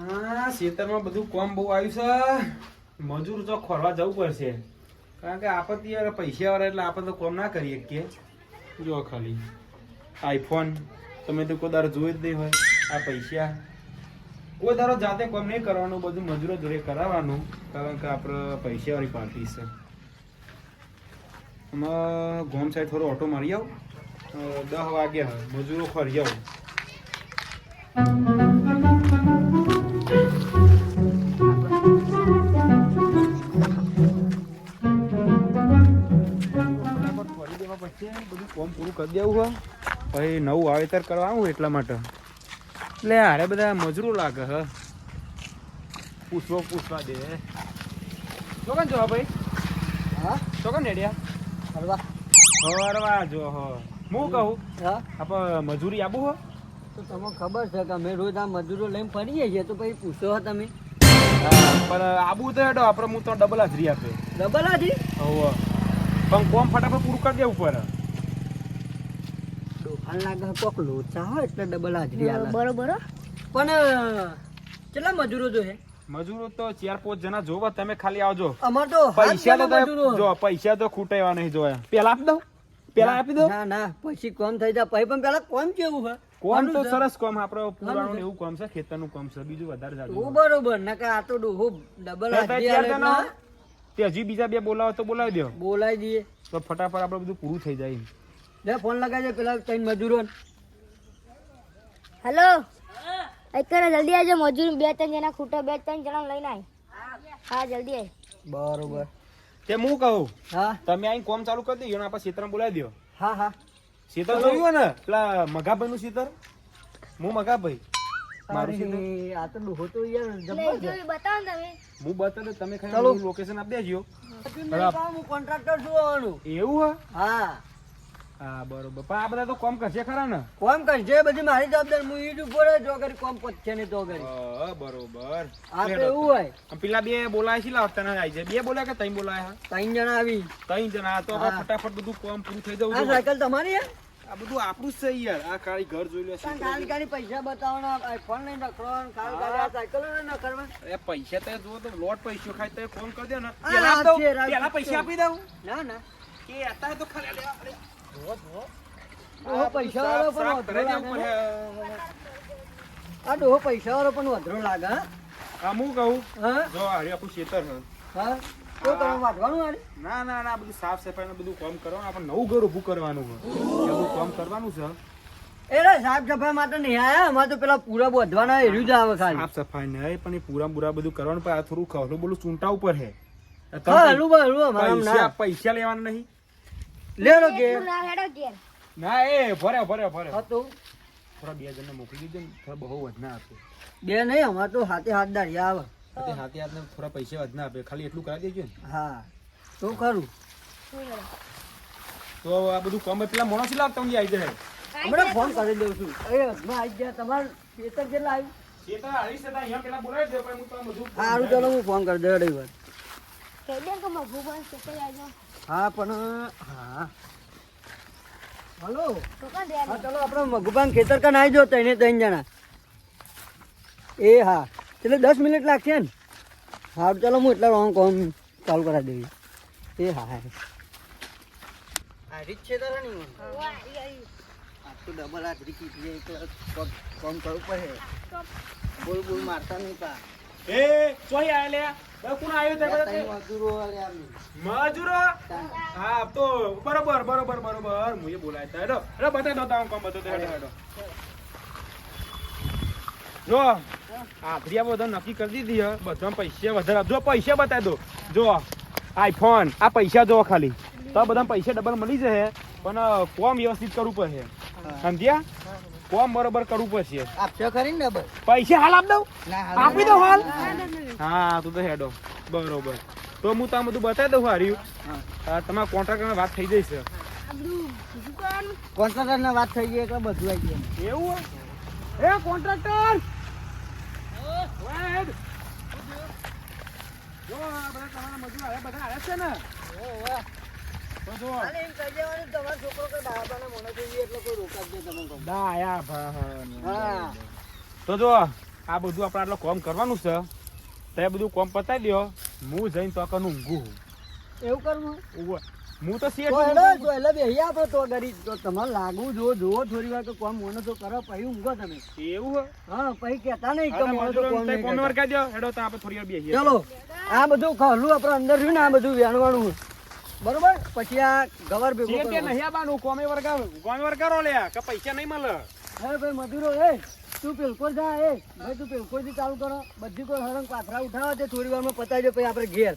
હા ખેતરમાં બધું કોમ બહુ આવ્યું છે. મજૂર તો ખોરવા જવું પડશે. કારણ કે આપણે યાર પૈસા વાળા એટલે આપણે તો કોમ ના કરીએ કે. જો ખાલી. આઈફોન તમે તો કોઈ દારો જોઈ જ નહીં હોય. આ પૈસા. કોઈ દારો જાતે કોમ નહીં કરવાનું બધું મજૂરો જોડે કરાવવાનું. કારણ કે આપણે પૈસા વાળી પાર્ટી છે. એમાં ગોમ સાઈડ થોડો ઓટો મારી આવ. દસ વાગ્યા મજૂરો ફરી આવું. કોમ પૂરું કરી દેવું હોય પછી નવું વાવેતર કરવાનું એટલા માટે. એટલે હારે બધા મજૂરો લાગે હ. પૂછવો પૂછવા દે. ચોકન જો ભાઈ? હા? ચોકન નેડિયા હરવા ફરવા જો. હો. હું કહું? હા? આપણે મજૂરી આબુ હો. તો તમને ખબર છે કે અમે રોજ આ મજૂરો લઈને ફરીએ છીએ તો પછી પૂછો હો તમે. પણ આબુ તો હેડો આપણે હું તો ડબલ હાજરી આપે ડબલ હાજરી? હોવ. પણ કોમ ફટાફટ પૂરું કરી દેવું પડે દુકાન લાગે કોક લોચા હોય એટલે ડબલ હાજરી આલે બરોબર પણ કેટલા મજૂરો જોઈએ મજૂરો તો ચાર પાંચ જણા જોવા તમે ખાલી આવજો. અમાર તો પૈસા તો જણા તમે- મજૂરો. જો પૈસા તો ખૂટાવા નહીં જોયા પેલા આપી દઉં? પેલા આપી દઉં? ના ના પછી કોમ થઈ જાય. પછી પણ પેલા કોમ કેવું કોમ તો સરસ કોમ આપડે પુરાણું એવું કોમ છે ખેતરનું કોમ છે બીજું વધારે જાડું બરોબર. નકા આ તો ડોહો ડબલ તે- તે હાજરી આલે જણા એટલે હોય? તે હજી બીજા બે બોલાવો તો બોલાવી દો. બોલાવી દઈએ. તો ફટાફટ આપણે બધું પૂરું થઈ જાય લે ફોન લગાવજે પેલા ત્રણ મજૂરો હેલો? અત્યારે જલ્દી આવજો મજૂર બે ત્રણ જણા ખૂટો બે ત્રણ જણા લઈને આવી હા જલ્દી આવી બરોબર. તે હું કહું? હા. તમે અહીં કોમ ચાલુ કરી દઈએ આપણે ક્ષેત્રમાં બોલાવી દો હા હા. સીતર જોયું ને પેલા મગાભાઈ નું સીતર હું મગાભાઈ. મારું શીતળ અરે, આ તો ડોહો તો યાર એટલે જબરજસ્ત. જોઈ બતાવો ને તમે. હું બતાડું તમે લોકેશન આપી દેજો. હું. કોન્ટ્રાક્ટર છું એવું હે. હા બરોબર. પણ આ બધા તો કોમ કરશે ખરા ને? કોમ કરશે બધી મારી જવાબદારી. હું ઈ જ જો કરી કોમ પતશે ને તો કરી હા, બરોબર. આ તો એવું હોય. પેલા બે બોલાય છે લાવતા ના આવી જાય બે બોલાય કે તઈ બોલાય હા ત્રણ જણા આવી. ત્રણ જણા. તો આપણે ફટાફટ બધું કોમ પૂરું થઈ જવું આ સાયકલ તમારી હે? આ બધું આપણું જ છે યાર. આ કાળી ઘર જોઈ લો છે. કાળી કાળી પૈસા બતાવવાના ફોન લઈને રખડવાનું કાળી કાળી આ સાયકલ લઈને રખડવા. એ પૈસા તો જો તો લોટ પૈસો ખાય તો ફોન કરી દે ને. પેલા. પૈસા આપી દઉં. ના ના. કે અત્યારે તો ખાલી. ડોહો પૈસા વાળો પણ વધરો લાગે આ ડોહો પૈસા વાળો પણ વધરો લાગે હા? હું કહું? હા? જો હારી આપણું ખેતર હા? તો તમે? ના ના ના બધું સાફ સફાઈ બધું કામ કરવાનું. આપણે નવું ઘર ઊભું કરવાનું છે. બધું કામ કરવાનું છે. એ સાફ સફાઈ માટે નહીં આયા? અમારે તો પેલા પૂરા બોધવાના એર્યું જ આવે ખાલી. સાફ સફાઈ નહીં પણ એ પૂરા પૂરા બધું કરવાનું. પણ આ થોડું ખરું બોલું ચૂંટા ઉપર છે હા હલું અમારા પૈસા લેવાના નહીં. લે લો કે? ના હેડો ઘેર. ના એ ભરે ભરે ભરે હતું થોડા બે જણને મોકલી દીધો ને થોડા બહુ વધના આપે. બે નહીં અમારે તો હાથે હાથ દાડી આવે. હાથે હાથે હાથને થોડા પૈસા વધના આપે. ખાલી એટલું કરાવી દેજો ને. હા. તો ખરું તો આ બધું કામ પેલા માણસ લાગતા હું આવી જાય. હમણાં ફોન કરી દઉં છું. એ હજમાં આવી ગયા. તમારે ખેતર કેટલા આવ્યું? આવી છે અહીંયા પેલા બોલાવી દે પણ હું તો બધું સારું ચાલો હું ફોન કરી દઉં અઢી વાર. કહી દે કે મગું પણ કેટલે આવજો હા પણ હા. હલો. તો કાં દે હા ચલો આપણે મગુબાન ખેતર કાન આવી જાઓ ત્રણે ત્રણ જણા. એ હા. એટલે દસ મિનિટ લાગશે ને? હા ચાલો હું એટલા રોંગ કોમ ચાલુ કરાવી દેવી એ હા હા. હારી જ છે તારા નહીં આ તો ડબલ હાજરી કીધી કોમ- કોમ કરવું પડે. બોલ બોલ મારતા નહીં પા એ ચોઈ આયા લે. કોણ આવ્યો તે બધા મજૂરો મજૂરો? હા તો બરોબર બરોબર બરોબર. મુએ બોલાય તા. હેડો હેડો બતાવી દો તારું કામ બધું હેડો હેડો. જો આખરી બધા નક્કી કરી દીધી હે. બધા પૈસા વધારે આપજો. જો પૈસા બતાવી દો. જો આઈફોન આ પૈસા જો ખાલી. તો બધા પૈસા ડબલ મળી જશે. પણ કોમ વ્યવસ્થિત કરવું પડશે. સમજ્યા? કોમ બરોબર કરવું પડશે. આપશો ખરી ને ડબલ પૈસા હાલ આપ દઉં? આપી દઉં હાલ? હા તું તો હેડો. બરોબર. તો હું તમને બધું બતાવી દઉં હાર્યું. હા. તમારા કોન્ટ્રાક્ટર વાત થઈ કરવાનું કોન્ટ્રાક્ટર ને વાત થઈ ગઈ એટલે બધું આવી ગયું. એવું હે? એ કોન્ટ્રાક્ટર. જો આ બધા તમારા મજૂર આવ્યા બધા આવ્યા છે ને? તો જો તમે. દા આ બધું આપણે આટલો કોમ કરવાનું છે તે બધું કોમ પતાવી દો હું જઈને તો કનું ઊંઘું એવું કરવું. હું તો સીએ તો. હેડો તો બે અહીંયા આપો તો ગરીબ તો તમારે લાગુ જો જો થોડી વાર તો કોમ મોનો તો કરો પછી ઊંઘો તમે એવું હે? હા પછી કહેતા નહીં કે મોનો તો કોમ નહીં કોમ. વરગાડી દ્યો. હેડો તો આપણે થોડી વાર બેસીએ. ચલો આ બધું ખાલું આપણે અંદર રહ્યું ને આ બધું વેણવાનું બરોબર? પછી આ ગવર ભેગું કરવાનું. નહીં આવવાનું, કોમે વર્ગા કોમે વરગાડો લ્યા, કે પૈસા નહીં મળે. હે ભાઈ મજૂરો એ તું પેલકોર જા એ. ભાઈ તું પેલકોરથી ચાલુ કરો. બધી કોઈ હરંગ પાથરા ઉઠાવો છે થોડી વારમાં પતાવી દે પછી આપણે ઘેર.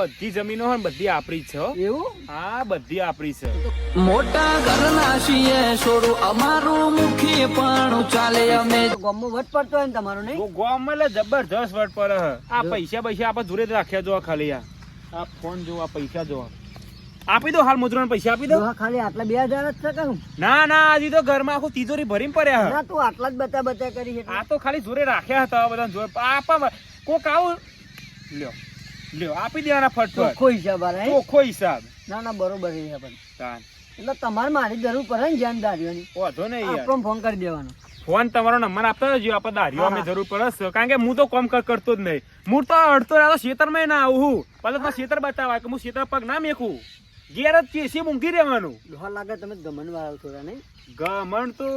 બધી જમીનો હોય બધી આપણી છે એવું? હા બધી આપણી છે. મોટા ઘરના છીએ છોડું અમારું મુખી પણ ચાલે અમે. તો વટ પડતો હોય ને તમારો નહીં? ગોમ એટલે જબરજસ્ત વટ પડે આ પૈસા પૈસા આપણે જોડે જ રાખ્યા જો ખાલી આ. આ ફોન જો આ પૈસા જો આપી દો હાલ મુદ્રણ પૈસા આપી દો. ખાલી આટલા બે હજાર જ છે કહું ના ના હજી તો ઘરમાં આખું તિજોરી ભરીને પડ્યા હે. ના તું આટલા જ બતા બતા કરી છે. આ તો ખાલી જોરે રાખ્યા હતા બધા જોડે આપા કોક આવું લ્યો. લ્યો આપી દેવાના ફટફટ. ચોખ્ખો હિસાબ આ નહીં? ચોખ્ખો હિસાબ. ના ના બરોબર છે પણ. તાન. એટલે તમારે મારી જરૂર પડે ને ધ્યાનદારીઓની વાંધો નહીં યાર. આપણો ફોન કરી દેવાનો. ફોન તમારો નંબર આપતા જજો આપણે દારીઓ અમે જરૂર પડશે કારણ કે હું તો કોમ કર- કરતો જ નહીં. હું તો અડતો રહ્યો ખેતરમાં ના આવું પાછો તો ખેતર બતાવાય કે હું ખેતર પગ ના મેકું ઘેર જ ચેસી મૂંઘી રહેવાનું. લાગે તમે ગમન વાળા થોડા નહીં? ગમણ તો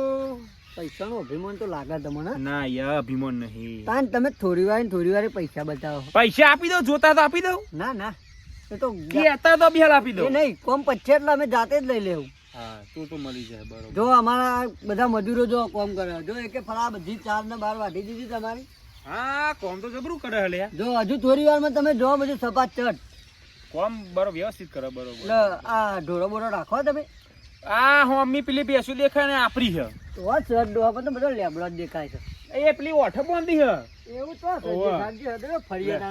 પૈસાનો અભિમાન તો લાગે તમને. ના યાર અભિમાન નહીં. તાન તમે થોડી વાર ને થોડી વાર પૈસા બતાવો પૈસા આપી દો જોતા તો આપી દઉં. ના ના. એ તો કહેતા તો બિહાલ આપી દો નહીં કોમ પછી એટલે અમે જાતે જ લઈ લેવું. હા તું તો મળી જાય બરોબર. જો અમારા બધા મજૂરો જો કોમ કરે જો એકે ફળા બધી ચાર ને બાર વાઢી દીધી તમારી. હા કોમ તો જબરું કરે હલે. જો હજુ થોડી વારમાં તમે જો બધું સપાટ ચટ કોમ બરો વ્યવસ્થિત કરે બરોબર. આ ઢોરો બોરો રાખો તમે. આ હું અમ્મી પેલી બેસું દેખાય ને આપરી છે તો આ શર્ટ ડોહા બધો લેબડો જ દેખાય છે. એ પેલી ઓઠ બાંધી છે એવું તો છે. દેખાડજે હદરે ફરિયાદ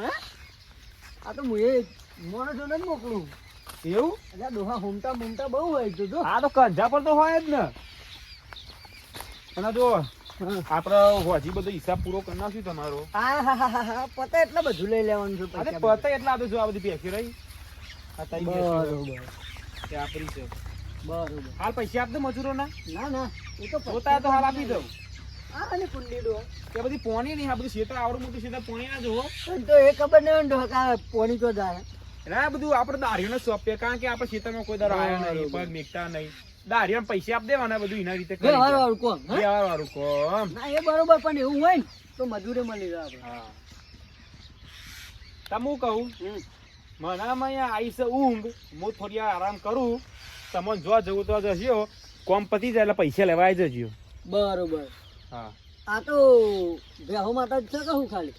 આ તો મુએ મોણો માણસો ને જ મોકલું. એવું? એટલે ડોહા હુમતા મુમતા બહુ હોય તો જો. આ તો કંજા પર તો હોય જ ને. અને જો આપણે આપડે હોજી બધો હિસાબ પૂરો કરી નાખ્યું તમારો. હા હા હા હા પતે એટલે બધું લઈ લેવાનું છે અરે પતે એટલે આ તો જો આ બધી બેસી રહી. આ તઈ બરોબર. તે આપરી છે. બરોબર. હાલ પૈસા આપ દો મજૂરો ના ના એ તો પોતા તો હાલ આપી દઉં. અને કુંડી ડોહા. કે બધી પોણી નહીં આ બધું શેતર આવડું મોટું શેતર પોણી ના જોવો તો એ ખબર નહીં હોય કે પોણી તો જાય એટલે બધું આપણે દારીઓને સોંપીએ કારણ કે આપણે ખેતરમાં કોઈ દારો આવ્યો નહીં પગ મેકતા નહીં. દારીઓને પૈસા આપ દેવાના બધું એના રીતે વ્યવહાર વાળું કોમ? વ્યવહાર વાળું કોમ. ના એ બરોબર પણ એવું હોય ને તો મજૂરી મળી જાય આપણે. હા. તમે કહું હમ. મને આમાં અહીંયા આવી છે ઊંઘ હું થોડી આરામ કરું તમને જો જવું તો જશો કોમ પતી જાય એટલે પૈસા લેવા આવી જજો બરોબર. હા. આ તો બેહો માટે જ છે કે હું ખાલી?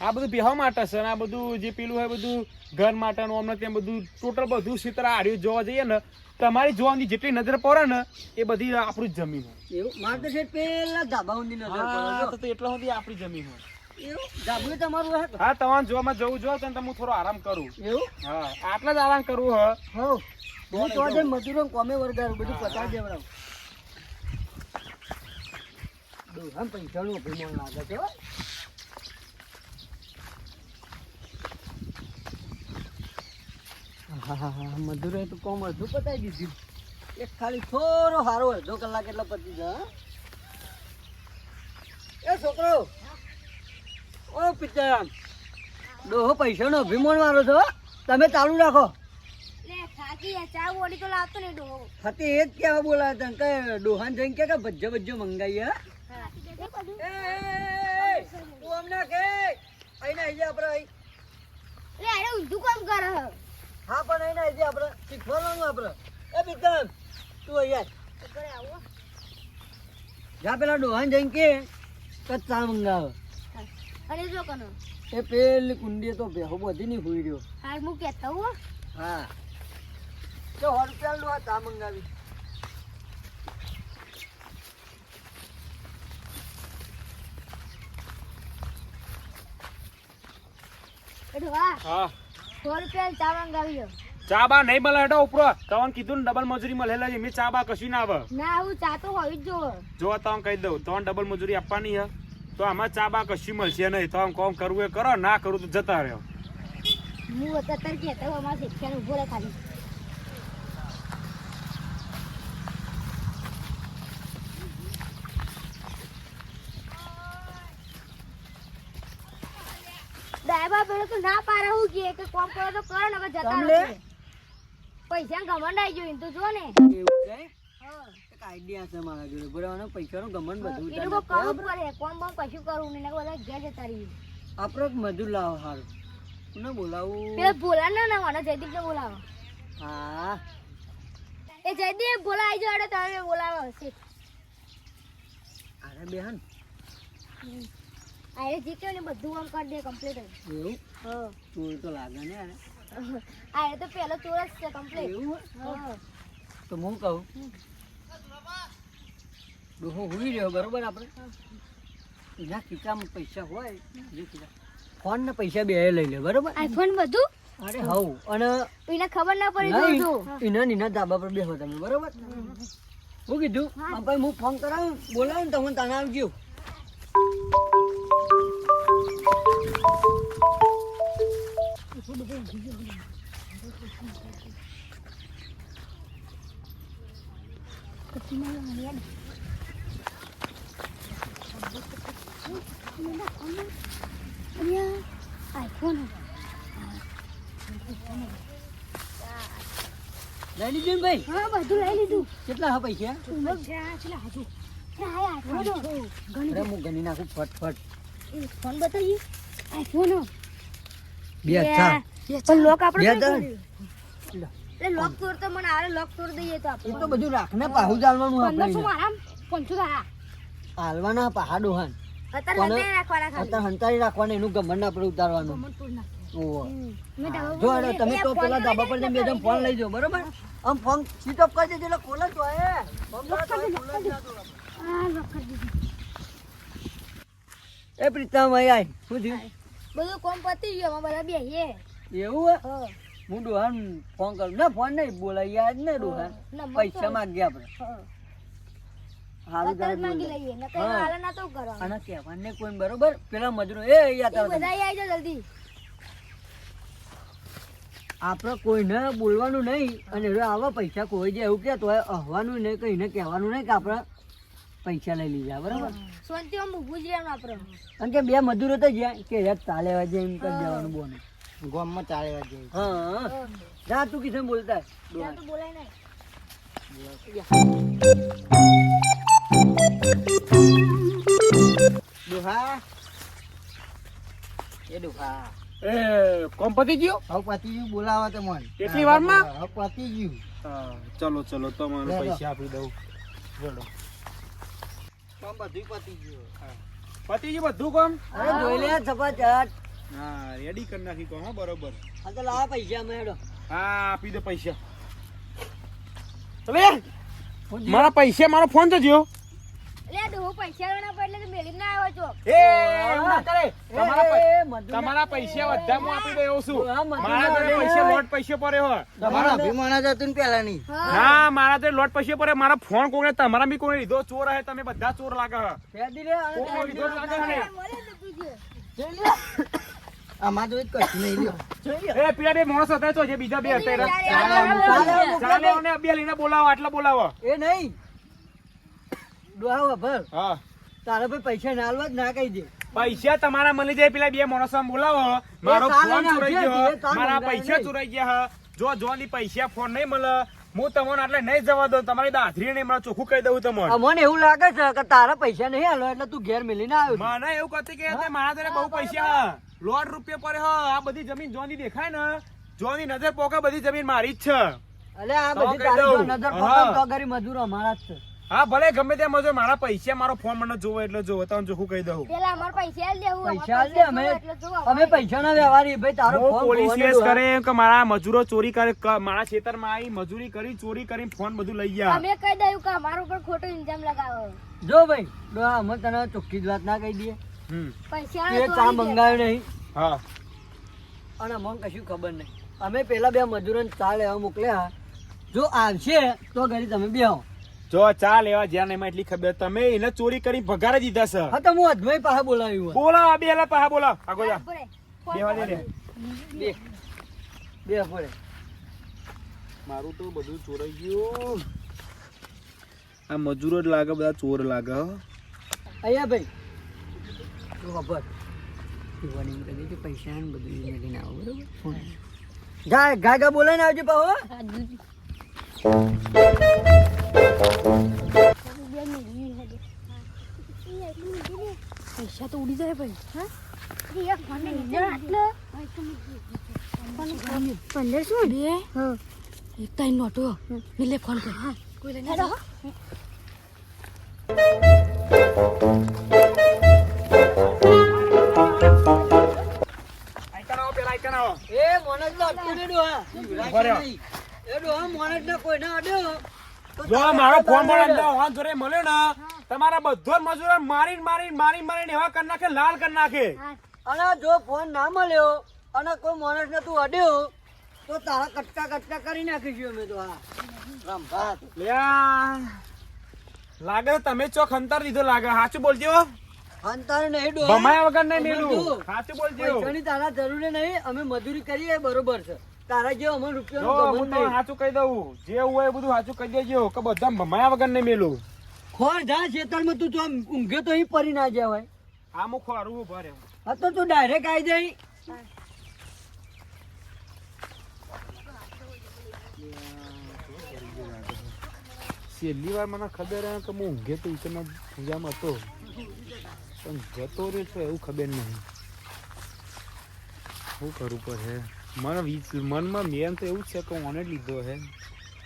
આ બધું બેહો માટે છે આ બધું જે પેલું હોય બધું ઘર માટેનું અમને ત્યાં બધું ટોટલ બધું ક્ષેત્ર આડ્યું જોવા જઈએ ને તમારી જોવાની જેટલી નજર પડે ને એ બધી આપણી જ જમીન હોય. એવું? મારે તો છે પેલા ધાબા નજર પડે તો એટલા સુધી આપણી જમીન હોય. એવું? ધાબું તમારું હે. હા તમારે જોવામાં જવું જો તો હું થોડો આરામ કરું. એવું? હા આટલા જ આરામ કરવું હ. હો હું તો આજે મજૂરો કોમે વર્ગારું બધું પતાવી દેવડાવું. ડોહા પૈસાનું લાગે છે. આહાહાહા, તો કોમ અડધું પતાવી દીધું. એક ખાલી થોડો સારો અડધો કલાક એટલો પતી જાય હં? એ છોકરો! ઓ પિતા ડોહો પૈસાનો અભિમાન વાળો છો તમે ચાલુ રાખો. હતી એ જ કેવા બોલા તને કે ડોહાન જઈને કે ભજ્જો ભજ્જો મંગાઈ તું અમને કે અહીં આવી આપણે અહીં. ઊંધું કામ કરે હા. પણ અહીં આવી આપણે. શીખવાનું આપણે. એ બિકમ તું અહીંયા જા પેલા ડોહાન જઈને કે ચાલ મંગાવે. અને જો કનો. એ પેલી કુંડી તો બેહો બધી નહીં હોઈ રહ્યો. હાલ મુ કે હું. હા. તો સો રૂપિયા લો આ ચા મંગાવી. એ હા. સો રૂપિયા ચા મંગાવી ચા બા નહીં મળે હેડો ઉપરો. તમને કીધું ને ડબલ મજૂરી મળેલા છે મેં ચા બા કશું ના આવે. ના આવું ચા તો હોવી જ જોવે જો તમને કહી દઉં તમને ડબલ મજૂરી આપવાની હે. તો આમાં ચા બા કશી મળશે નહીં. તો આમ કોમ કરવું એ કરો ના કરું તો જતા રહ્યો હું અત્યારે કહેતા અમારા શિક્ષણ ઊભો રહે ખાલી. દાયબા પેલો તો ના પારે હું કે કે કોમ કરો તો કરો ને હવે જતા? રહો પૈસા આવી ગયું તો જો ને. એવું છે. એક આઈડિયા છે મારા જોડે. બરાબર પૈસાનો ગમન બધું એ લોકો કરવું પડે. કોમ બમ કશું કરવું નહીં બધા ઘેર જતા રહી આપણે મજૂર લાવો હારું. ને બોલાવું પેલા બોલા ના ના મને જયદીપ ને બોલાવો. હા. એ જયદીપ ભોલા આવી જાવ તમે બોલાવો છે અરે બેહન. આ એ જીત્યો ને બધું આમ કરી દે કમ્પ્લીટ એવું? હા. ચોર તો લાગે ને અરે આ એ તો પહેલો ચોર જ છે કમ્પ્લીટ એવું હા. તો હું કહું? ડોહો હુઈ રહ્યો બરોબર આપણે? એના ખીચામાં પૈસા હોય જે ખીચા ફોન ને પૈસા બે લઈ લે બરોબર? આઈફોન બધું અરે હવ અને એને ખબર ના પડી જોજો એના નીના ધાબા પર બેહો તમે બરોબર? હું કીધું ભાઈ હું ફોન કરાવું બોલાવું ને તમે તને આવજો. આઈફોન લઈ લીધું ભાઈ? હા બધું લઈ લીધું. કેટલા હા પૈસા? આઈફોન અરે હું ગણી નાખું ફટફટ. ફોન બતાવીએ આઈફોન બે અચ્છા પણ લોક આપણે બે લોક તોડ તો મને આરે લોક તોડ દઈએ તો એ આપણે તો બધું રાખને પાહુ પંદરસો આપણે મારા પંચો તારા હાલવાના પહાડો હાન અત્યારે હંતારી રાખવાનું એનું આપણે ઉતારવાનું. જો પર અરે લઈ- તમે તો પેલા ધાબા પર બે જણ ફોન લઈ જાઓ બરોબર? આમ ફોન સ્વિચ ઓફ કરી દેજો એટલે ખોલે તો. એ પ્રીતમ અહીં આય. શું થયું? બધું કોમ પતી ગયું અમે બધા હે એવું હે? હા. ડોહાન ફોન કરું. ના ફોન નહીં બોલાય યાદ ને ડોહાન પૈસા તો- ગયા આપણે. હારું અત્યારે માંગી લઈએ નકર. હાલે ના તો કરવાનું આના કહેવાને કોઈ બરોબર? પેલા મજરો એ અહીંયા એ બધા આવી જાઓ જલ્દી. આપણે કોઈને બોલવાનું નહીં અને હવે આવા પૈસા કોઈ જે એવું કહેતો હોય અહવાનું નહીં કહીને કહેવાનું નહીં કે આપણે પૈસા લઈ લીધા બરાબર? શાંતિમાં ઊભું જ રહેવાનું આપણે કારણ કે બે મજૂરો તો જ્યાં કે યાર ચાલે વાજે એમ કરી દેવાનું બોને. ગોમમાં ચાલે વાગે હા. જા તું કિશન બોલતા. બોલાય નહીં. ડોહા. એ ડોહા. એ કોમ પતી ગયો? હવે પતિ ગયું બોલાવા તો મન. કેટલી વારમાં? હવે પતિ ગયું. હા, ચલો ચલો તમને પૈસા આપી દઉં. જોડો કામ બધું પતિ ગયું. પતી ગયું બધું કામ? અરે જોઈ લે હા રેડી કરી નાખી કામ હા બરોબર. આ તો લાવા પૈસા મેળો હા આપી દે પૈસા. અલે મારા પૈસા મારો ફોન તો જ્યો. તમારા પૈ- એ, મજૂર તમારા પૈસા બધા હું આપી દઉં છું. મારા જોડે પૈસા લોટ પૈસા પડે હો તમારા અભિમાન જ હતું પેલા ની ના મારા જોડે લોટ પૈસા પડે મારા ફોન કોને તમારા બી કોને લીધો? ચોર હે તમે બધા ચોર લાગે હે. લીધો હે. જોઈ કશું નહીં લ્યો એ પીડા બે માણસ હતા તો જે બીજા બે હતા. ચાલે, બે લઈને બોલાવો આટલા બોલાવો. એ નહીં. ડોહા ભર હા. તારા ભાઈ પૈસા ના આલવા જ ના કહી દે. પૈસા તમારા મળી જાય પેલા બે માણસો બોલાવો. મારો ફોન ચોરાઈ ગયો. હજી, એ ચાલે મારા પૈસા ચોરાઈ ગયા જો જો ની પૈસા ફોન નહીં મળે હું તમને આટલે નહીં જવા દઉં. તમારી દાધરી નહીં ચોખ્ખું કહી દઉં તમને. મને એવું લાગે છે કે તારા પૈસા નહીં આલો એટલે તું ઘેર મેલીને આવ્યો. મને એવું કહેતી કે મારા તારે બહુ પૈસા. લોટ રૂપિયા પર હે. આ બધી જમીન જોની દેખાય ને. જોની નજર પોકે બધી જમીન મારી જ છે. અલે આ બધી નજર હા. તો ગરી મજૂરો અમારા જ છે. હા ભલે ગમે ત્યાં મજો મારા પૈસા મારો ફોન મને જોવો એટલે જોવો. તમને ચોખ્ખું કહી દઉં. પેલા અમાર પૈસા આલી દેવું પૈસા આલ દે અમે અમે પૈસાના વ્યવહારી ભાઈ તારો ફોન પોલીસ કેસ કરે એમ કે મારા મજૂરો ચોરી કરે મારા ખેતરમાં આવી મજૂરી કરી ચોરી કરી ફોન બધું લઈ ગયા. અમે કહી દઉં કે અમારા ઉપર ખોટો ઇલ્ઝામ લગાવો. જો ભાઈ ડોહા અમે તને ચોખ્ખી જ વાત ના કહી દઈએ. હમ. પૈસા તું એ ચા મંગાવ્યો નહીં. હા. અને અમને કશું ખબર નહીં. અમે પેલા બે મજૂરોને ચા લેવા મોકલ્યા. જો આવશે તો ઘરે તમે બે આવો જો ચા લેવા જ્યાં એમાં એટલી ખબર. તમે એને ચોરી કરી ભગાડે દીધા છે હા તો હું અજમય પાહા બોલાવ્યું બોલા બોલો આ બે હેલા પાહા બોલા આગો જા. બેવા દે બે. બે પડે. મારું તો બધું ચોરાઈ ગયું. આ મજૂરો જ લાગે બધા ચોર લાગે હો. અહીંયા ભાઈ. તું ખબર. જોવાની કહી કે પૈસા ને બધું લઈને આવો બરોબર? ગા ગા ગા બોલાઈને આવજો પાહો. પૈસા તો ઉડી જાય ભાઈ પંદરસો બે એક ટાઈમ નોટો મિલે ફોન કર હા. કોઈ લઈને એ નો અટકો ને ડોહા એ ડોહા મોનજ ને કોઈ ના અડ્યો જો મારો ફોન મળે તો વાંધો રે મળ્યો ને તમારા બધો મજૂરો મારી મારી મારી મારી એવા કરી નાખે લાલ કરી નાખે. અને જો ફોન ના મળ્યો અને કોઈ માણસ ને તું અડ્યો તો તારા કટકા કટકા કરી નાખીશું અમે તો હા રંભાત લાગે તમે ચોક અંતર દીધો લાગે સાચું બોલજો અંતર નહીં ડો ભમાયા વગર નહીં મેલું. સાચું બોલજો પૈસાની તારા જરૂરી નહીં અમે મજૂરી કરીએ બરોબર છે. તારા જેવો અમને જો રૂપિયાનું હું નહીં. સાચું કહી દઉં. જે હોય એ બધું સાચું કહી દેજો કે બધા ભમાયા વગર નહીં મેલું. ખોર જા ખેતરમાં તું જો ઊંઘે તો અહીં પરી ના જાય હોય. આ હું ખોરું ઊભા ભરે હા તો તું ડાયરેક્ટ આવી જાય. છેલ્લી વાર મને ખબર હે કે હું ઊંઘે તો ઈકરના પૂજામાં હતો. પણ જતો રહ્યો છે એવું ખબર નહીં. શું કરવું પડે મને મનમાં મેન તો એવું જ છે કે હું ઓને લીધો છે.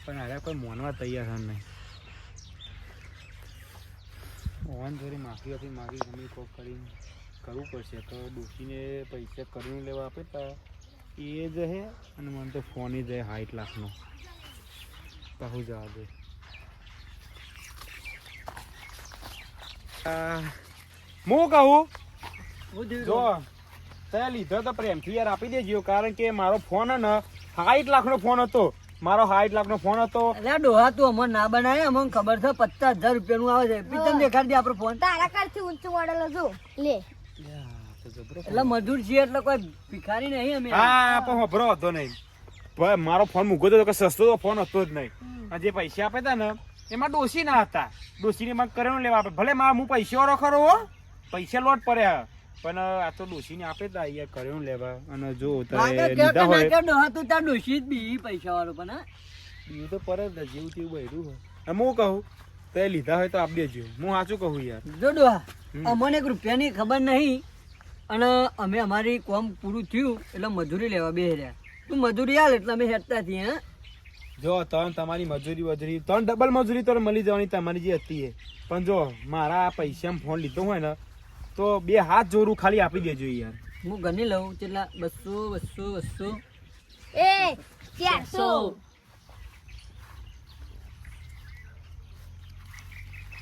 પણ અરે કોઈ મોનવા તૈયાર હે નહીં. ઓન થોડી માફી આપી માગી ગમે કોક કરીને કરવું પડશે તો ડોશીને પૈસા કરીને લેવા આપે તો એ જ હે અને મને તો ફોન જ હે સાઠ લાખનો કહું જવા દે. હું કહું? જો. તે લીધો તો પ્રેમથી યાર આપી દેજો કારણ કે મારો ફોન ને સાઠ લાખનો ફોન હતો. મારો સાઠ લાખનો ફોન હતો. એટલે ડોહા તું અમને ના બનાય અમને ખબર છે પચાસ હજાર રૂપિયાનું આવે છે. પીતમ દેખાડી દે આપણો ફોન તારા કરથી ઊંચું મોડેલ હતું લે. એટલે મજૂર છીએ એટલે કોઈ ભિખારી નહીં અમે. હા પણ હોભરો હતો નહીં. ભાઈ મારો ફોન મૂકો તો કે સસ્તો તો ફોન હતો જ નહીં. આ જે પૈસા આપે હતા ને એમાં ડોસી ના હતા. ડોસીને માં કરેલું લેવા આપે. ભલે મારા હું પૈસા વાળો ખરો હો. પૈસા લોટ પડ્યા. પણ આ તો ડોસીને આપે તા અહીંયા કરેલું લેવા. અને જો તારે લાગે લીધા હોય કે તાર ડોશી જ બી પૈસા વાળો પણ હા. એવું તો પર જ જેવું તેવું બૈરું હોય. હું કહું તે લીધા હોય તો આપી દેજો. હું સાચું કહું યાર. જો ડોહા અમને એક રૂપિયાની ખબર નહીં અને અમે અમારી કોમ પૂરું થયું એટલે મજૂરી લેવા બે રહ્યા. તું મજૂરી હાલ એટલે અમે હેઠતા થઈએ હા. જો ત્રણ તમારી મજૂરી વજૂરી ત્રણ ડબલ મજૂરી તો મળી જવાની તમારી જે હતી એ. પણ જો મારા આ પૈસામાં ફોન લીધો હોય ને તો બે હાથ જોરું ખાલી આપી દેજો યાર. હું ગણી લઉં કેટલા બસો બસો બસો એ ચારસો.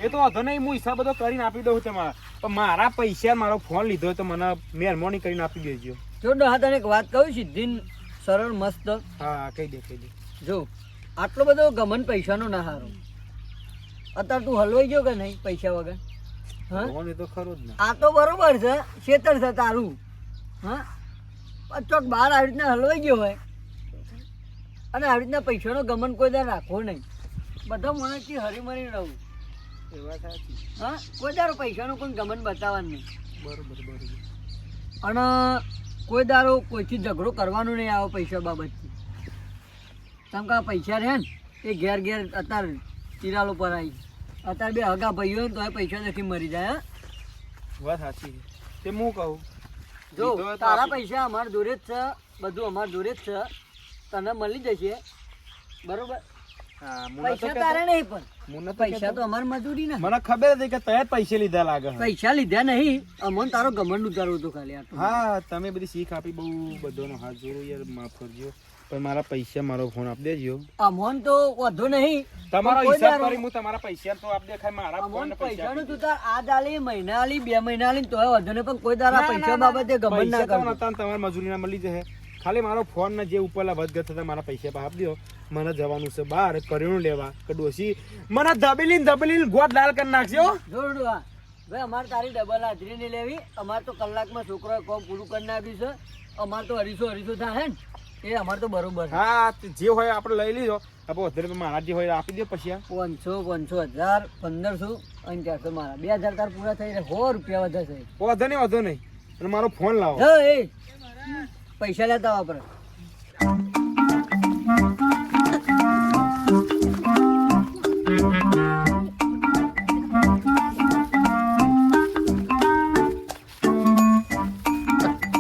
એ તો વાંધો નહીં હું હિસાબ બધો કરીને આપી દઉં તમારા. પણ મારા પૈસા મારો ફોન લીધો તો મને મહેરબાની કરીને આપી દેજો. જો ડોહા તને એક વાત કહું સીધી સરળ મસ્ત. હા કહી દે કહી દે. જો આટલો બધો ગમન પૈસાનો ના હારો. અત્યારે તું હલવાઈ ગયો કે નહીં પૈસા વગર? હા? તો ખરો જ ને. આ તો બરોબર છે. ખેતર છે તારું. હા? ચોક બહાર આવી રીતના હલવાઈ ગયો હોય. અને આવી રીતના પૈસાનો ગમન કોઈ દર રાખવો નહીં. બધા માણસથી હરીમરી રહું. એ સાચી. હા? કોઈ દારો પૈસાનું કોઈ ગમન બતાવવાનું નહીં. બરોબર બરોબર. અને કોઈ દારો કોઈથી ઝઘડો કરવાનો નહીં આવો પૈસા બાબતથી. તમે કે પૈસા રહે ને એ ઘેર ઘેર અત્યારે ચિરાલો પર આવી અત્યારે બે હગા ભાઈઓ તો પૈસા નથી મરી જાય વાત સાચી તે હું કહું? જો તારા પૈસા અમારા જોડે જ છે બધું અમારા જોડે જ છે. તને મળી જશે. બરોબર? હા પૈસા તારે નહીં પણ. પૈસા તો અમારી મજૂરી ને. મને ખબર હતી કે તય પૈસા લીધા લાગે પૈસા લીધા નહીં અમને તારો ગમંડ ઉતારવું હતું ખાલી હા તમે બધી શીખ આપી બહુ બધો હાથ જોડો યાર માફ કરજો. પણ મારા પૈસા મારો ફોન આપી દેજો. અમોન તો વધુ નહીં. તમારો હિસાબ કરી હું તમારા પૈસા તો આપી દે મારા ફોન પૈસા નું તું તાર આ દાલી મહિના આલી બે મહિના આલી તો વધુ નહીં પણ કોઈ દારા પૈસા ના, ના, બાબતે ગમન ના પૈસા તો કરજો નતા ને તમારી મજૂરીના મળી જશે. ખાલી મારો ફોન ને જે ઉપરલા વધઘટ થતા મારા પૈસા પા આપી દો. મને જવાનું છે બહાર કર્યું લેવા. કે ડોસી મને દબેલી દબેલી ને ગોટ લાલ કરી નાખજો હા. ભાઈ અમારે તારી ડબલ હાજરી નહીં લેવી. અમારે તો કલાકમાં છોકરોએ કોમ પૂરું કરી નાખ્યું છે. અમારે તો અઢીસો અઢીસો થાય ને. એ અમારે તો બરોબર હા જે હોય આપણે લઈ લીધો. આપણે વધારે મારા જે હોય આપી દો પછી. પાંચસો પાંચસો હજાર પંદરસો અને ચારસો મારા. બે હજાર તાર પૂરા થઈ રહ્યા સો રૂપિયા વધારે છે વાંધો નહીં વાંધો નહીં. અને મારો ફોન લાવો. હા એ. પૈસા લેતા વાપરે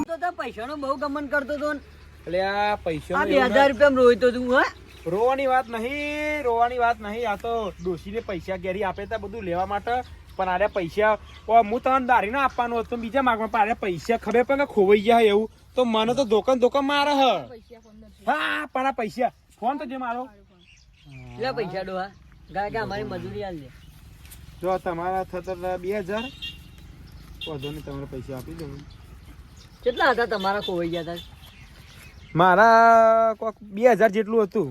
તો તે પૈસાનો બહુ ગમન કરતો હતો ને. એટલે આ પૈસા આ બે હજાર રૂપિયા રોઈતો તું હા. રોવાની વાત નહીં રોવાની વાત નહીં. આ તો ડોશીને પૈસા ઘેરી આપે તા બધું લેવા માટે. પણ આરે પૈસા ઓ હું તમને દારી ના આપવાનો હતો બીજા માગમાં પણ આરે પૈસા ખબર પણ ખોવાઈ ગયા એવું. તો મને તો દોકાન દોકાન મારે હ. હા પણ આ પૈસા. ફોન તો જે મારો. કેટલા પૈસા ડોહા ગાય કે અમારી મજૂરી હાલ દે જો તમારા થતા બે હજાર. વધુ નહીં તમારે પૈસા આપી દઉં. કેટલા હતા તમારા ખોવાઈ ગયા હતા? મારા કોક બે હજાર જેટલું હતું.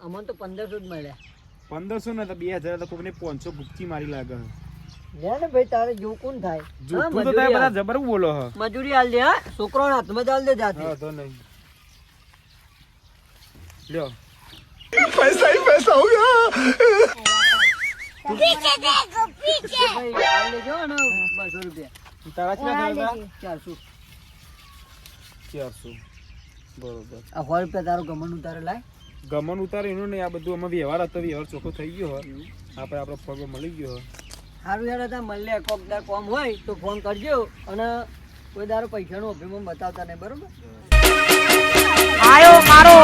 અમને તો પંદરસો જ મળ્યા. પંદરસો ને તો બે હજાર તો કોઈ પાંચસો ગુપ્તી મારી લાગે લે ને ભાઈ તારે જો કોણ થાય. જો તો તારે બધા જબર બોલો હ. મજૂરી આલ દે હા. છોકરો હાથમાં ચાલ દે જાતે. હા તો નહીં. લ્યો. ભાઈ. હાલ લેજો ને 200 રૂપિયા. તારા કેટલા થયા હતા? ચારસો. ચારસો. બરોબર. આ સો રૂપિયા તારો ગમન ઉતારે લાય. ગમન ઉતારે એનું નહીં આ બધું અમે વ્યવહાર હતો વ્યવહાર ચોખ્ખો થઈ ગયો હોય. આપણે આપણો ફોન મળી ગયો હોય. સારું યાર હતા મળે કોક દાર કોમ હોય તો ફોન કરજો અને કોઈ દારો પૈસાનો અભિગમ બતાવતા નહીં બરોબર? આયો મારો